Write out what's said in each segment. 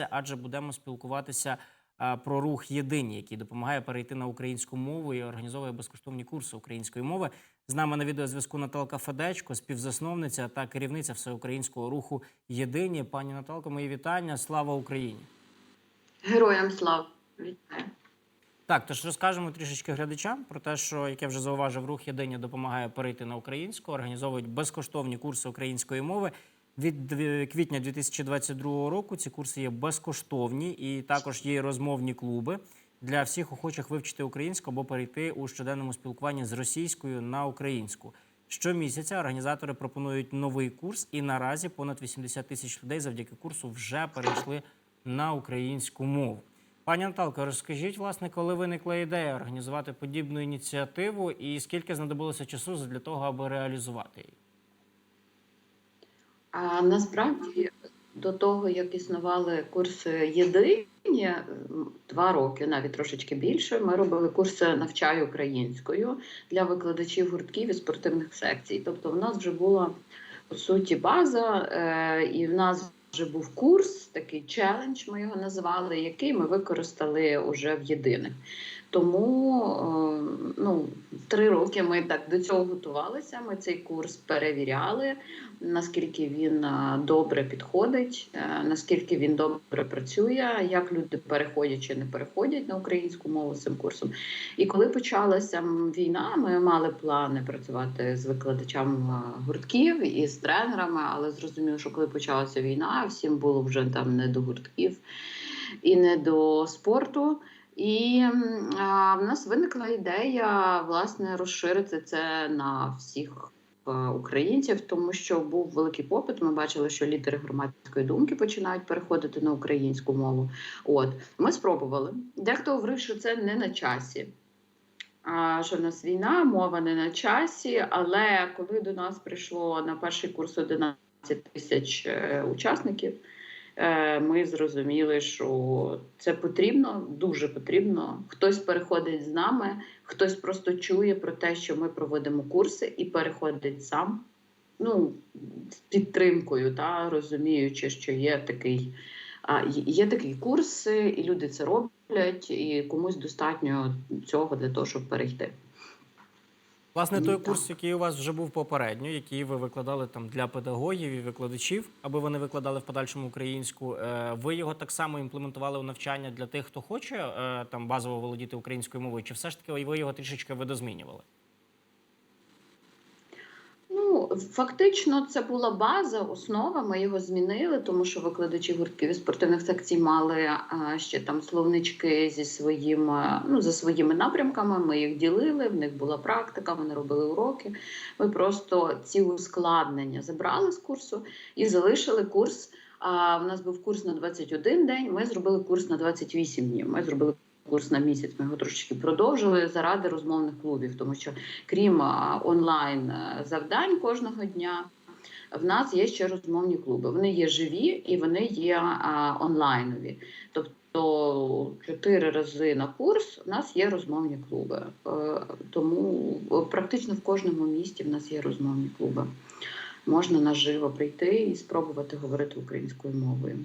інформація, адже будемо спілкуватися е, про рух єдині, який допомагає перейти на українську мову і організовує безкоштовні курси української мови. З нами на відеозв'язку Наталка Федечко, співзасновниця та керівниця всеукраїнського руху Єдині. Пані Наталко, мої вітання. Слава Україні! Героям слав! Вітаю! Так, тож розкажемо трішечки глядачам про те, що як я вже зауважив, рух єдині допомагає перейти на українську, організовують безкоштовні курси української мови. Від квітня 2022 року ці курси є безкоштовні і також є розмовні клуби для всіх охочих вивчити українську або перейти у щоденному спілкуванні з російською на українську. Щомісяця організатори пропонують новий курс, і наразі понад 80 тисяч людей завдяки курсу вже перейшли на українську мову. Пані Наталко, розкажіть, власне, коли виникла ідея організувати подібну ініціативу, і скільки знадобилося часу для того, аби реалізувати її? А насправді до того, як існували курси єдині два роки, навіть трошечки більше, ми робили курси навчаю українською для викладачів гуртків і спортивних секцій. Тобто, в нас вже була по суті база, е, і в нас вже був курс, такий челендж, ми його називали, який ми використали уже в єдиних. Тому е, ну, три роки ми так до цього готувалися. Ми цей курс перевіряли, наскільки він е, добре підходить, е, наскільки він добре працює, як люди переходять чи не переходять на українську мову цим курсом. І коли почалася війна, ми мали плани працювати з викладачами гуртків і з тренерами, але зрозуміло, що коли почалася війна, всім було вже там не до гуртків і не до спорту. І а, в нас виникла ідея власне розширити це на всіх е, українців, тому що був великий попит. Ми бачили, що лідери громадської думки починають переходити на українську мову. От ми спробували. Дехто говорив, що це не на часі. А, що в нас війна, мова не на часі. Але коли до нас прийшло на перший курс 11 тисяч е, учасників, ми зрозуміли, що це потрібно, дуже потрібно. Хтось переходить з нами, хтось просто чує про те, що ми проводимо курси, і переходить сам. Ну, з підтримкою, та розуміючи, що є такий, а, є такий курс, і люди це роблять, і комусь достатньо цього для того, щоб перейти. Власне, той курс, який у вас вже був попередньо, який ви викладали там для педагогів і викладачів, аби вони викладали в подальшому українську. е, Ви його так само імплементували у навчання для тих, хто хоче е, там базово володіти українською мовою, чи все ж таки ви його трішечки видозмінювали? Фактично, це була база, основа. Ми його змінили, тому що викладачі гуртків і спортивних секцій мали ще там словнички зі своїм, ну, за своїми напрямками. Ми їх ділили, в них була практика, вони робили уроки. Ми просто ці ускладнення забрали з курсу і залишили курс. А в нас був курс на 21 день. Ми зробили курс на 28 днів. Ми зробили курс на місяць. Ми його трошечки продовжили заради розмовних клубів, тому що крім онлайн е, завдань кожного дня. В нас є ще розмовні клуби. Вони є живі і вони є а, онлайнові. Тобто чотири рази на курс у нас є розмовні клуби. Е, тому е, практично в кожному місті в нас є розмовні клуби. Можна наживо прийти і спробувати говорити українською мовою.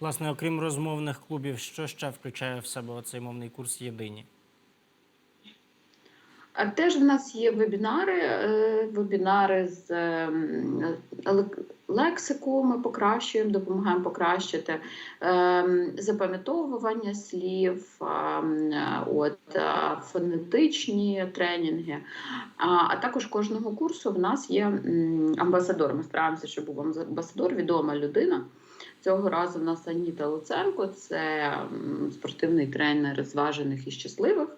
Власне, окрім розмовних клубів, що ще включає в себе оцей мовний курс єдині? Теж в нас є вебінари, е, вебінари з ем, лексику ми покращуємо, допомагаємо покращити ем, запам'ятовування слів, ем, от, е, фонетичні тренінги. А також кожного курсу в нас є амбасадор. Ми стараємося, щоб був амбасадор, відома людина. Цього разу в нас Аніта Луценко, це спортивний тренер зважених і щасливих.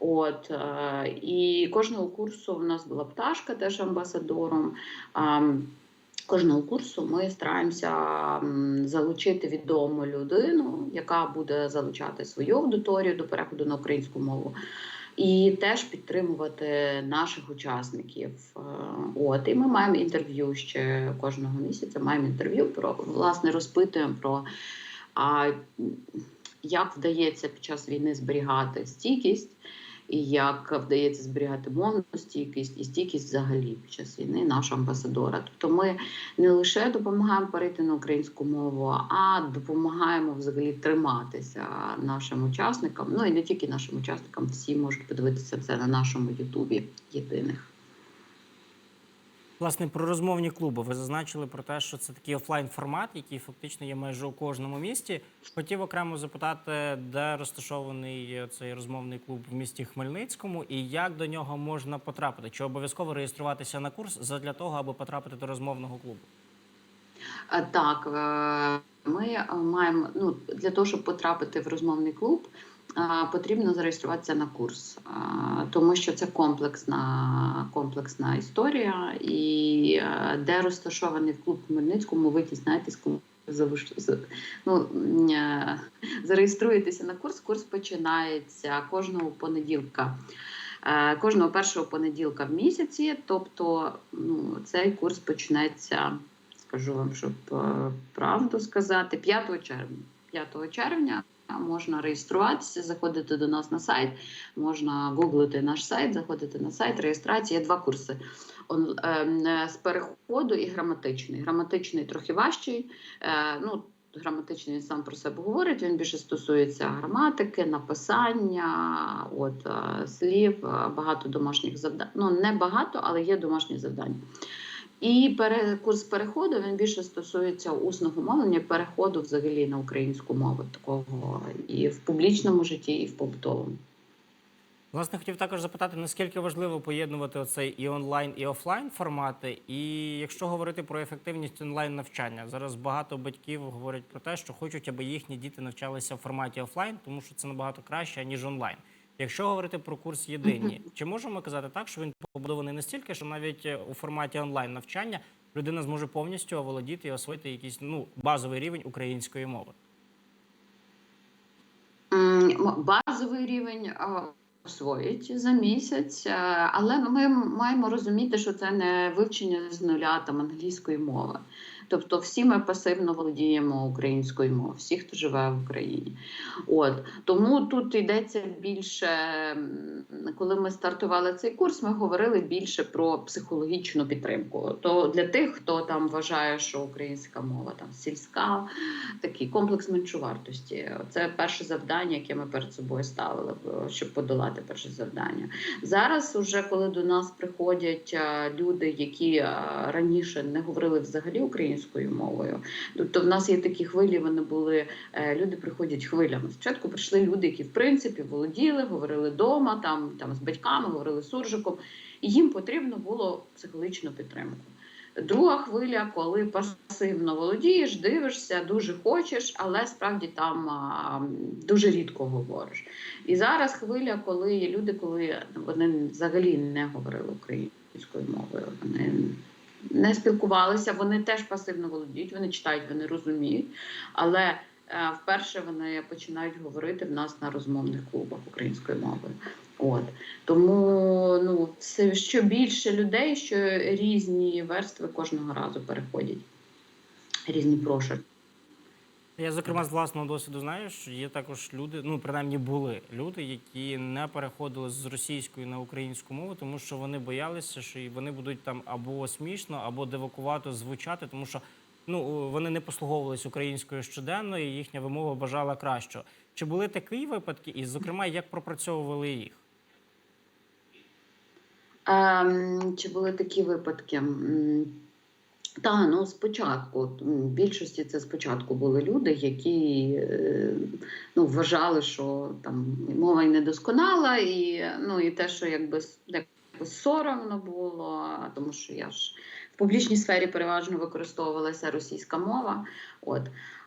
От е, і кожного курсу в нас була пташка теж амбасадором. Кожного курсу ми стараємося залучити відому людину, яка буде залучати свою аудиторію до переходу на українську мову, і теж підтримувати наших учасників. Е, От і ми маємо інтерв'ю ще кожного місяця. Маємо інтерв'ю про власне розпитуємо про а, як вдається під час війни зберігати стійкість. І як вдається зберігати мовну стійкість і стійкість взагалі під час війни нашого амбасадора. Тобто ми не лише допомагаємо перейти на українську мову, а допомагаємо взагалі триматися нашим учасникам. Ну і не тільки нашим учасникам, всі можуть подивитися це на нашому Ютубі єдиних. Власне, про розмовні клуби. Ви зазначили про те, що це такий офлайн формат, який фактично є майже у кожному місті. Хотів окремо запитати, де розташований цей розмовний клуб в місті Хмельницькому, і як до нього можна потрапити? Чи обов'язково реєструватися на курс задля того, аби потрапити до розмовного клубу? Е, Так, е, ми маємо ну для того, щоб потрапити в розмовний клуб, потрібно зареєструватися на курс, тому що це комплексна комплексна історія, і де розташований клуб Хмельницькому, ви дізнаєтесь, коли ну, зареєструєтеся на курс. Курс починається кожного понеділка. Кожного першого понеділка в місяці, тобто ну, цей курс почнеться скажу вам, щоб правду сказати, 5 червня. 5 червня можна реєструватися, заходити до нас на сайт, можна гуглити наш сайт, заходити на сайт, реєстрація. Є два курси ем, е, з переходу і граматичний. Граматичний трохи важчий. е, Ну, Граматичний він сам про себе говорить, він більше стосується граматики, написання, от, е, слів, багато домашніх завдань. Ну, не багато, але є домашні завдання. І пере, курс переходу він більше стосується усного мовлення, переходу взагалі на українську мову, такого і в публічному житті, і в побутовому. Власне, хотів також запитати, наскільки важливо поєднувати оцей і онлайн, і офлайн формати. І якщо говорити про ефективність онлайн навчання, зараз багато батьків говорять про те, що хочуть, аби їхні діти навчалися в форматі офлайн, тому що це набагато краще ніж онлайн. Якщо говорити про курс єдині, чи можемо казати так, що він побудований настільки, що навіть е, у форматі онлайн навчання людина зможе повністю оволодіти і освоїти якийсь ну базовий рівень української мови? Базовий рівень освоїть за місяць, е, але ми маємо розуміти, що це не вивчення з нуля там англійської мови. Тобто всі ми пасивно володіємо українською мовою, всі, хто живе в Україні. От тому тут йдеться більше, коли ми стартували цей курс, ми говорили більше про психологічну підтримку. То для тих, хто там вважає, що українська мова там сільська, такий комплекс меншовартості. Це перше завдання, яке ми перед собою ставили, щоб подолати перше завдання. Зараз, уже коли до нас приходять е, люди, які е, раніше не говорили взагалі українською мовою, тобто в нас є такі хвилі, вони були е, люди приходять хвилями. Спочатку прийшли люди, які в принципі володіли, говорили вдома, там, там з батьками, говорили суржиком, і їм потрібно було психологічну підтримку. Друга хвиля, коли пасивно володієш, дивишся, дуже хочеш, але справді там а, дуже рідко говориш. І зараз хвиля, коли є люди, коли вони взагалі не говорили українською мовою, вони не спілкувалися, вони теж пасивно володіють, вони читають, вони розуміють, але е, вперше вони починають говорити в нас на розмовних клубах українською мовою. От тому ну все що більше людей, що різні верстви кожного разу переходять, різні прошарки. Я, зокрема, з власного досвіду знаю, що є також люди, ну принаймні були люди, які не переходили з російської на українську мову, тому що вони боялися, що вони будуть там або смішно, або дивакувато звучати, тому що ну вони не послуговувались українською щоденно, і їхня вимова бажала кращого. Чи були такі випадки, і зокрема, як пропрацьовували їх? Ем, чи були такі випадки? Та, ну спочатку, в більшості це спочатку були люди, які е, ну, вважали, що там мова й недосконала, і, ну, і те, що якби, якби соромно було, тому що я ж в публічній сфері переважно використовувалася російська мова. От.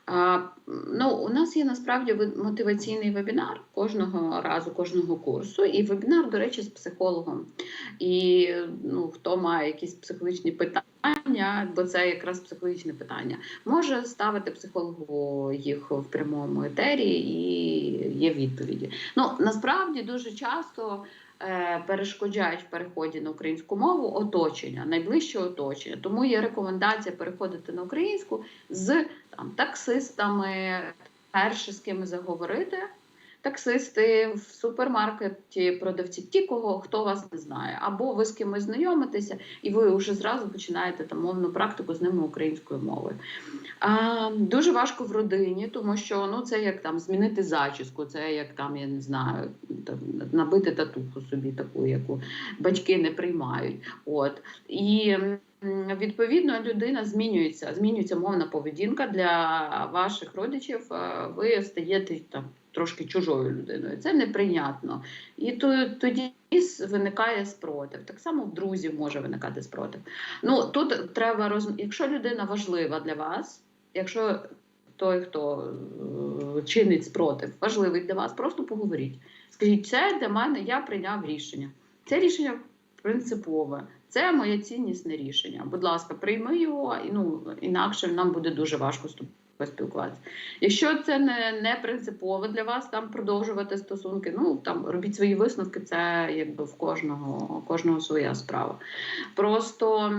А, ну, у нас є насправді мотиваційний вебінар кожного разу, кожного курсу, і вебінар, до речі, з психологом. І ну, хто має якісь психологічні питання, бо це якраз психологічне питання, може ставити психологу їх в прямому етері і є відповіді. Ну насправді дуже часто. е, Перешкоджають в переході на українську мову оточення, найближче оточення. Тому є рекомендація переходити на українську з там таксистами, перше з ким заговорити, таксисти в супермаркеті, продавці, ті, кого хто вас не знає, або ви з кимось знайомитеся, і ви вже зразу починаєте там мовну практику з ними українською мовою. А, дуже важко в родині, тому що ну це як там змінити зачіску, це як там, я не знаю, там, набити татуху собі таку, яку батьки не приймають. От і відповідно людина змінюється, змінюється мовна поведінка для ваших родичів. е, Ви стаєте там трошки чужою людиною. Це неприйнятно. І то, тоді виникає спротив. Так само в друзів може виникати спротив. Ну тут треба роз... якщо людина важлива для вас, якщо той, хто е, чинить спротив, важливий для вас, просто поговоріть. Скажіть, це для мене я прийняв рішення. Це рішення принципове, це моє ціннісне рішення. Будь ласка, прийми його, ну інакше нам буде дуже важко поспілкуватися. Якщо це не, не принципово для вас, там продовжувати стосунки, ну там робіть свої висновки, це якби в кожного, кожного своя справа. Просто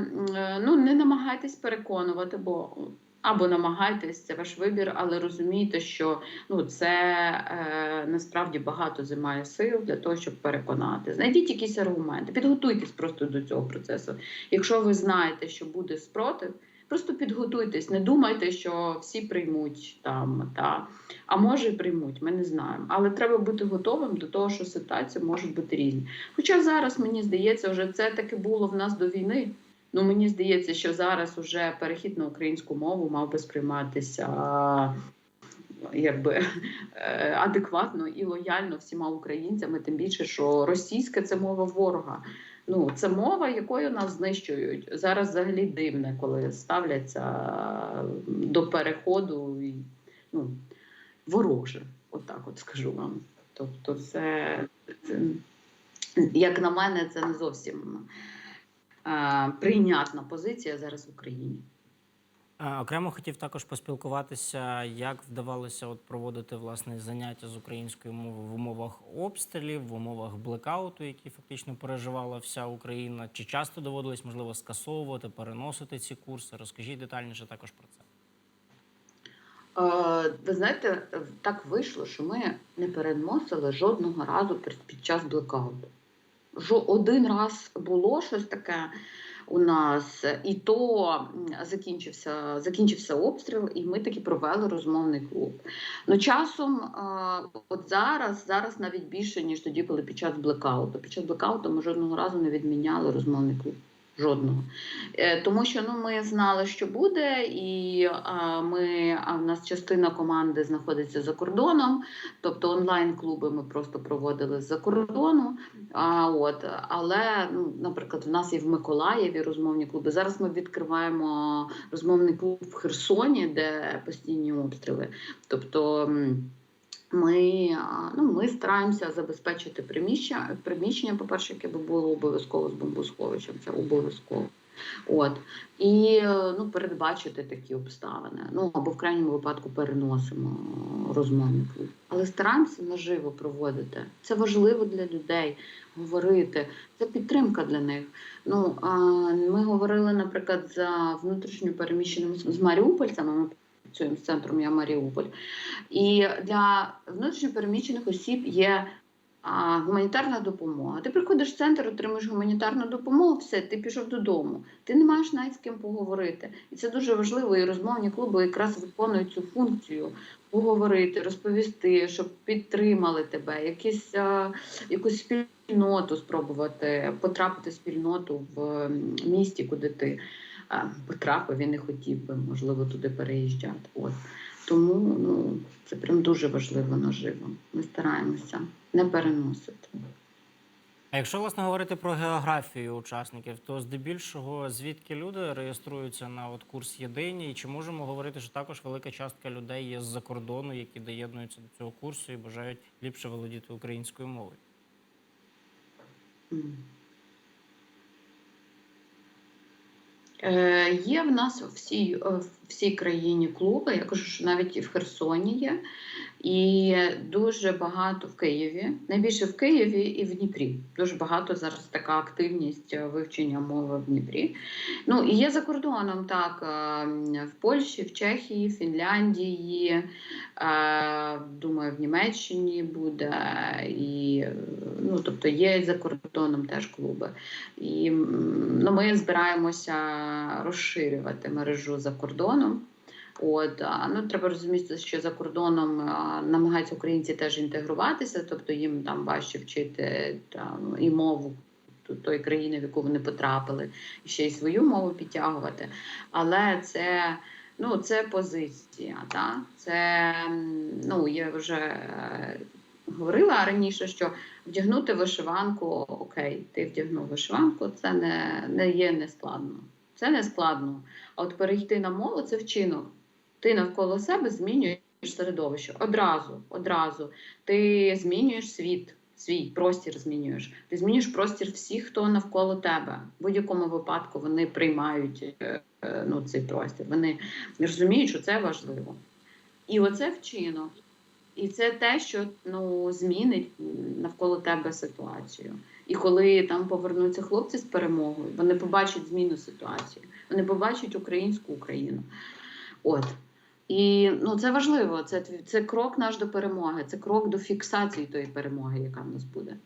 ну не намагайтесь переконувати, бо або намагайтесь, це ваш вибір, але розумійте, що ну це е, насправді багато займає сил для того, щоб переконати. Знайдіть якісь аргументи, підготуйтесь просто до цього процесу. Якщо ви знаєте, що буде спротив, просто підготуйтесь, не думайте, що всі приймуть там та а може і приймуть, ми не знаємо. Але треба бути готовим до того, що ситуації можуть бути різні. Хоча зараз мені здається, вже це таки було в нас до війни. Ну мені здається, що зараз уже перехід на українську мову мав би сприйматися якби е, адекватно і лояльно всіма українцями, тим більше, що російська це мова ворога. Ну, це мова, якою нас знищують. Зараз взагалі дивне, коли ставляться до переходу і ну, вороже. Отак, от скажу вам. Тобто, це, це як на мене, це не зовсім прийнятна позиція зараз в Україні. Е, Окремо хотів також поспілкуватися, як вдавалося от проводити власне заняття з української мови в умовах обстрілів, в умовах блекауту, які фактично переживала вся Україна. Чи часто доводилось можливо скасовувати, переносити ці курси? Розкажіть детальніше також про це. Е, Ви знаєте, так вийшло, що ми не переносили жодного разу під час блекауту. Жо- Один раз було щось таке у нас, і то закінчився, закінчився обстріл, і ми таки провели розмовний клуб. Ну, часом, е, от зараз, зараз навіть більше, ніж тоді, коли під час блекауту. Під час блекауту ми жодного разу не відміняли розмовний клуб. Жодного. Е, Тому що ну, ми знали, що буде, і ми, а в нас частина команди знаходиться за кордоном, тобто онлайн-клуби ми просто проводили з-за кордону. А, от, але, ну, наприклад, в нас є в Миколаєві розмовні клуби. Зараз ми відкриваємо розмовний клуб в Херсоні, де постійні обстріли. Тобто. Ми, ну, ми стараємося забезпечити приміщення, приміщення, по-перше, яке би було обов'язково з бомбосховищем, це обов'язково. От. І ну, передбачити такі обставини. Ну або в крайньому випадку переносимо розмовний клуб. Але стараємося наживо проводити. Це важливо для людей говорити. Це підтримка для них. Ну, ми говорили, наприклад, за внутрішньо переміщеними з маріупольцями. Ми працюємо з центром Я Маріуполь. І для внутрішньопереміщених осіб є а, гуманітарна допомога. Ти приходиш в центр, отримуєш гуманітарну допомогу, все, ти пішов додому. Ти не маєш навіть з ким поговорити. І це дуже важливо. І розмовні клуби якраз виконують цю функцію поговорити, розповісти, щоб підтримали тебе, якісь, а, якусь спільноту спробувати потрапити в спільноту в місті, куди ти потрапив і не хотів би, можливо, туди переїжджати. От. Тому ну, це прям дуже важливо наживо. Ми стараємося не переносити. А якщо власне говорити про географію учасників, то здебільшого звідки люди реєструються на от курс єдині, і чи можемо говорити, що також велика частка людей є з-за кордону, які доєднуються до цього курсу і бажають ліпше володіти українською мовою? М. Е, Є в нас в всій, е, в всій країні клуби, я кажу, що навіть і в Херсоні є. І дуже багато в Києві, найбільше в Києві і в Дніпрі. Дуже багато зараз така активність е, вивчення мови в Дніпрі. Ну і є за кордоном так е, в Польщі, в Чехії, Фінляндії. е, Думаю, в Німеччині буде, і ну, тобто є за кордоном теж клуби. І ну, ми збираємося розширювати мережу за кордоном. От, ну, треба розуміти, що за кордоном а, намагаються українці теж інтегруватися, тобто їм там важче вчити там, і мову тої країни, в яку вони потрапили, і ще й свою мову підтягувати. Але це, ну, це позиція. Та? Це, ну, я вже е, говорила раніше, що вдягнути вишиванку, окей, ти вдягнув вишиванку, це не, не є нескладно. Це не складно. А от перейти на мову це вчинок. Ти навколо себе змінюєш середовище. Одразу, одразу. Ти змінюєш світ, свій простір змінюєш. Ти змінюєш простір всіх, хто навколо тебе. В будь-якому випадку вони приймають е, е, ну, цей простір. Вони розуміють, що це важливо. І оце вчинок. І це те, що ну, змінить навколо тебе ситуацію. І коли там повернуться хлопці з перемогою, вони побачать зміну ситуації, вони побачать українську Україну. От. І ну, це важливо. Це, це крок наш до перемоги, це крок до фіксації тої перемоги, яка в нас буде.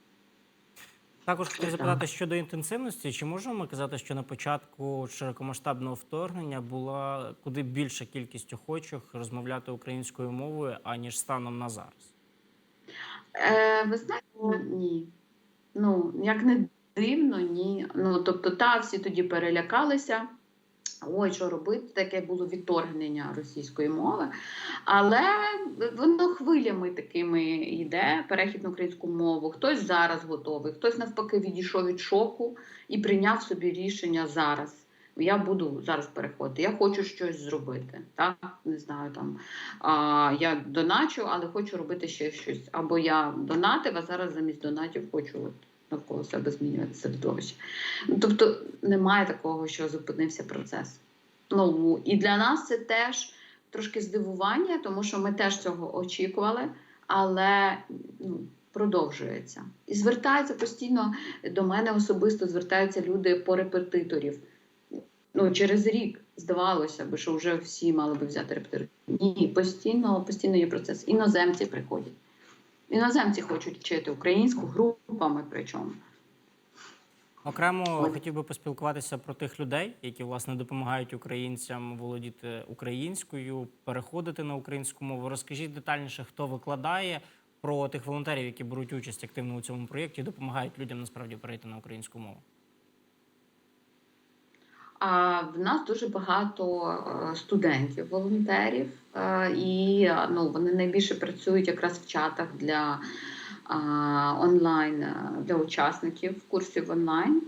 Також хотів запитати щодо інтенсивності, чи можемо ми казати, що на початку широкомасштабного вторгнення була куди більша кількість охочих розмовляти українською мовою, аніж станом на зараз? Е, ви знаєте, ні. Ну, як не дивно, ні. Ну, тобто, та, всі тоді перелякалися. Ой, що робити? Таке було відторгнення російської мови. Але воно хвилями такими йде, перехід на українську мову. Хтось зараз готовий, хтось навпаки відійшов від шоку і прийняв собі рішення зараз. Я буду зараз переходити. Я хочу щось зробити. Так, не знаю, там а, я доначу, але хочу робити ще щось. Або я донатив, а зараз замість донатів хочу от навколо себе змінювати середовище. Ну, Тобто немає такого, що зупинився процес. Ну і для нас це теж трошки здивування, тому що ми теж цього очікували, але ну, продовжується. І звертаються постійно до мене особисто звертаються люди по репетиторів. Ну, через рік здавалося б, що вже всі мали би взяти репетитор. Ні, постійно, постійно є процес. Іноземці приходять. Іноземці хочуть вчити українську групами, причому. Окремо Ой. хотів би поспілкуватися про тих людей, які власне допомагають українцям володіти українською, переходити на українську мову. Розкажіть детальніше, хто викладає про тих волонтерів, які беруть участь активно у цьому проєкті, і допомагають людям насправді перейти на українську мову. А в нас дуже багато е, студентів, волонтерів, е, і ну, вони найбільше працюють якраз в чатах для онлайн е, для учасників курсів онлайн.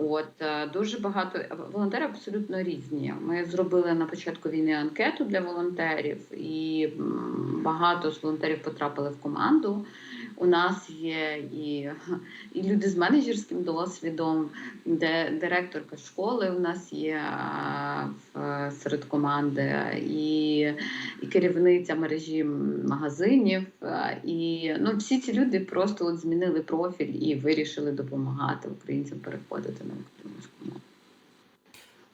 От дуже багато волонтери абсолютно різні. Ми зробили на початку війни анкету для волонтерів, і багато з волонтерів потрапили в команду. У нас є і, і люди з менеджерським досвідом, де директорка школи у нас є в, серед команди, і, і керівниця мережі магазинів. І ну, всі ці люди просто от змінили профіль і вирішили допомагати українцям переходити на мову.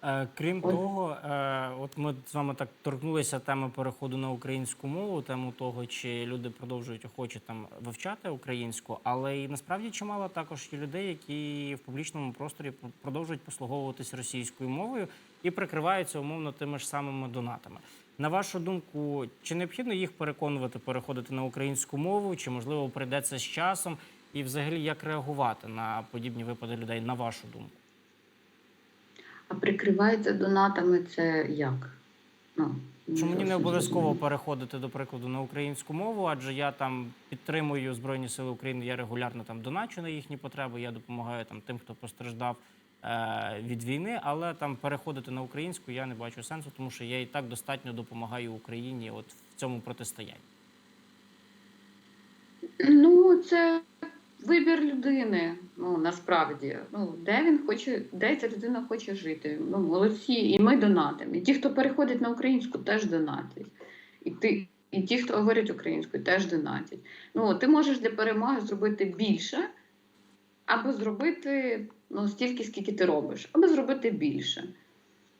Е, Крім того, е, от ми з вами так торкнулися теми переходу на українську мову, тему того, чи люди продовжують охоче там вивчати українську, але і насправді чимало також є людей, які в публічному просторі продовжують послуговуватись російською мовою і прикриваються умовно тими ж самими донатами. На вашу думку, чи необхідно їх переконувати переходити на українську мову, чи можливо прийдеться з часом, і взагалі як реагувати на подібні випади людей, на вашу думку? А прикривається донатами це як? Ну, Що мені не обов'язково переходити до прикладу на українську мову, адже я там підтримую Збройні Сили України, я регулярно там доначу на їхні потреби, я допомагаю там тим, хто постраждав е, від війни, але там переходити на українську я не бачу сенсу, тому що я і так достатньо допомагаю Україні от в цьому протистоянні. Ну, це вибір людини. Ну насправді, ну де він хоче, де ця людина хоче жити. Ну молодці, і ми донатимо. І ті, хто переходить на українську, теж донатять. І ти, І ті, хто говорять українською, теж донатять. Ну, ти можеш для перемоги зробити більше, або зробити ну, стільки, скільки ти робиш, або зробити більше.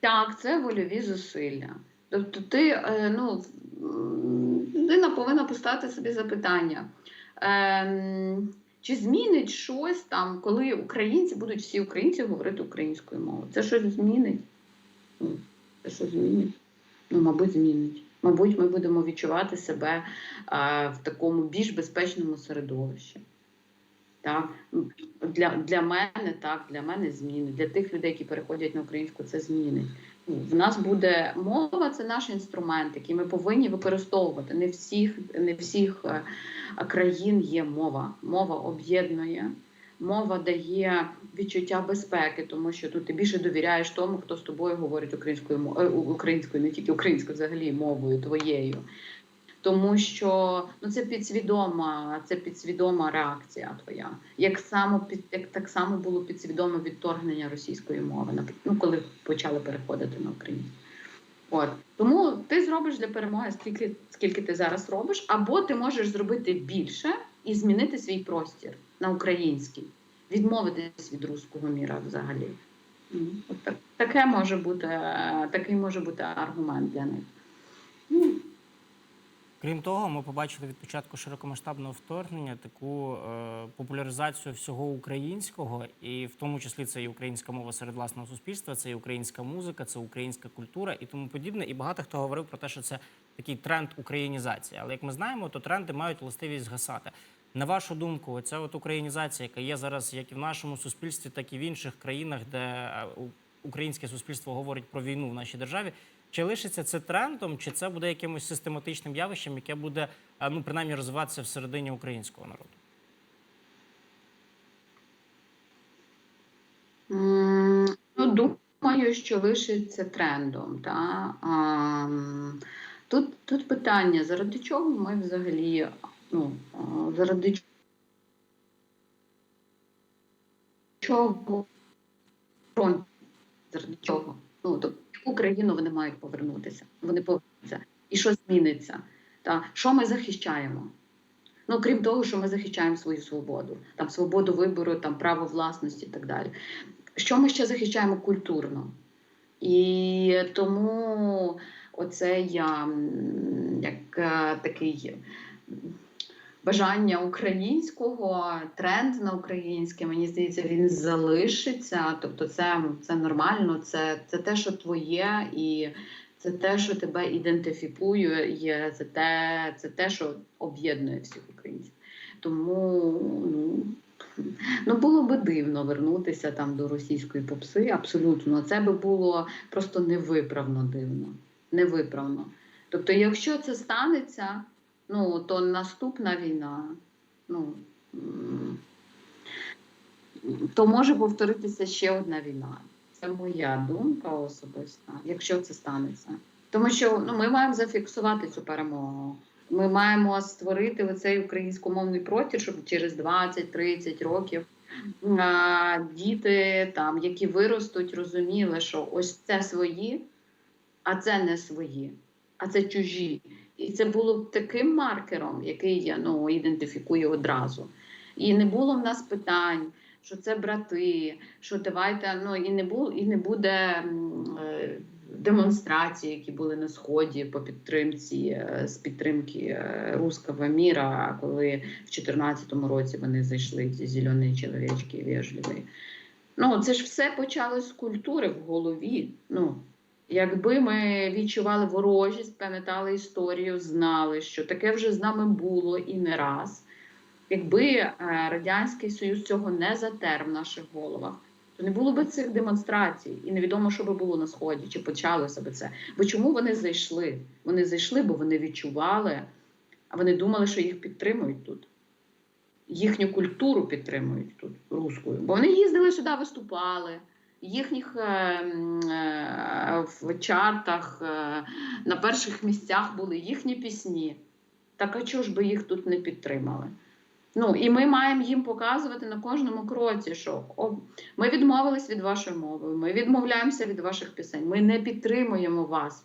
Так, це вольові зусилля. Тобто, ти, е, ну, людина повинна поставити собі запитання. Ем, чи змінить щось там, коли українці будуть всі українці говорити українською мовою? Це щось змінить? Це що змінить? Ну, мабуть, змінить. Мабуть, ми будемо відчувати себе а, в такому більш безпечному середовищі. Так? Для, для мене так, для мене змінить. Для тих людей, які переходять на українську, це змінить. В нас буде мова, це наш інструмент, який ми повинні використовувати. Не всіх, не всіх е, країн є мова. Мова об'єднує, мова дає відчуття безпеки, тому що тут ти більше довіряєш тому, хто з тобою говорить українською мовою, українською, не тільки українською, взагалі мовою твоєю. Тому що ну це підсвідома, це підсвідома реакція твоя. Як само під як так само було підсвідоме відторгнення російської мови, ну, коли почали переходити на українську. От тому ти зробиш для перемоги скільки, скільки ти зараз робиш, або ти можеш зробити більше і змінити свій простір на український, відмовитись від руського міра взагалі. Ну, От так, таке може бути, такий може бути аргумент для них. Крім того, ми побачили від початку широкомасштабного вторгнення таку е, популяризацію всього українського, і в тому числі це і українська мова серед власного суспільства, це і українська музика, це українська культура і тому подібне. І багато хто говорив про те, що це такий тренд українізації. Але як ми знаємо, то тренди мають властивість згасати. На вашу думку, оця от українізація, яка є зараз як і в нашому суспільстві, так і в інших країнах, де е, українське суспільство говорить про війну в нашій державі. Чи лишиться це трендом, чи це буде якимось систематичним явищем, яке буде е, ну принаймні розвиватися всередині українського народу? Ну, думаю, що лишиться трендом. Та? А, тут, тут питання, заради чого ми взагалі, ну, заради чого фронт, заради чого? Ну, тобто, в яку країну вони мають повернутися? Вони повернуться. І що зміниться? Та? Що ми захищаємо? Ну, крім того, що ми захищаємо свою свободу, там свободу вибору, там право власності і так далі. Що ми ще захищаємо культурно? І тому оце я як е, такий бажання українського, тренд на українське, мені здається, він залишиться. Тобто, це, це нормально, це, це те, що твоє, і це те, що тебе ідентифікує, це те, це те, що об'єднує всіх українців. Тому ну, Ну, було би дивно вернутися там до російської попси, абсолютно. Це би було просто невиправно дивно. Невиправно. Тобто, якщо це станеться, ну, то наступна війна, ну, то може повторитися ще одна війна. Це моя думка особиста, якщо це станеться. Тому що ну, ми маємо зафіксувати цю перемогу. Ми маємо створити оцей українськомовний простір, щоб через 20-30 років а, діти, там, які виростуть, розуміли, що ось це свої, а це не свої, а це чужі. І це було б таким маркером, який ну, ідентифікує одразу. І не було в нас питань, що це брати, що давайте, ну і не було, і не буде е, демонстрації, які були на сході по підтримці е, з підтримки е, руського міра, коли в 2014 році вони зайшли ці зелені чоловічки вежливі. Ну, це ж все почалось з культури в голові. Ну, якби ми відчували ворожість, пам'ятали історію, знали, що таке вже з нами було і не раз. Якби е, Радянський Союз цього не затер в наших головах, то не було б цих демонстрацій, і невідомо, що би було на сході, чи почалося би це. Бо чому вони зайшли? Вони зайшли, бо вони відчували, а вони думали, що їх підтримують тут. Їхню культуру підтримують тут руською. Бо вони їздили сюди, виступали. Їхніх е, е, в чартах е, на перших місцях були їхні пісні. Так а чого ж би їх тут не підтримали? Ну і ми маємо їм показувати на кожному кроці, що ми відмовились від вашої мови, ми відмовляємося від ваших пісень, ми не підтримуємо вас.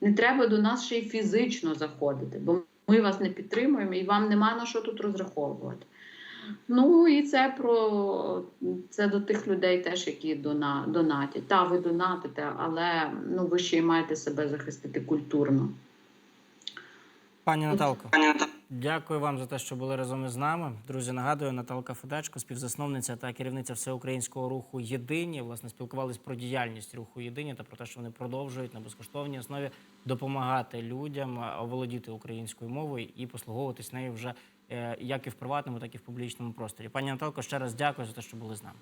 Не треба до нас ще й фізично заходити, бо ми вас не підтримуємо, і вам нема на що тут розраховувати. Ну і це про це до тих людей, теж які дона, донатять. Та ви донатите, але ну ви ще й маєте себе захистити культурно. Пані Наталко, дякую вам за те, що були разом із нами. Друзі, нагадую, Наталка Федечко, співзасновниця та керівниця всеукраїнського руху Єдині. Власне, спілкувалися про діяльність руху Єдині та про те, що вони продовжують на безкоштовній основі допомагати людям оволодіти українською мовою і послуговуватись нею вже як і в приватному, так і в публічному просторі. Пані Наталко, ще раз дякую за те, що були з нами.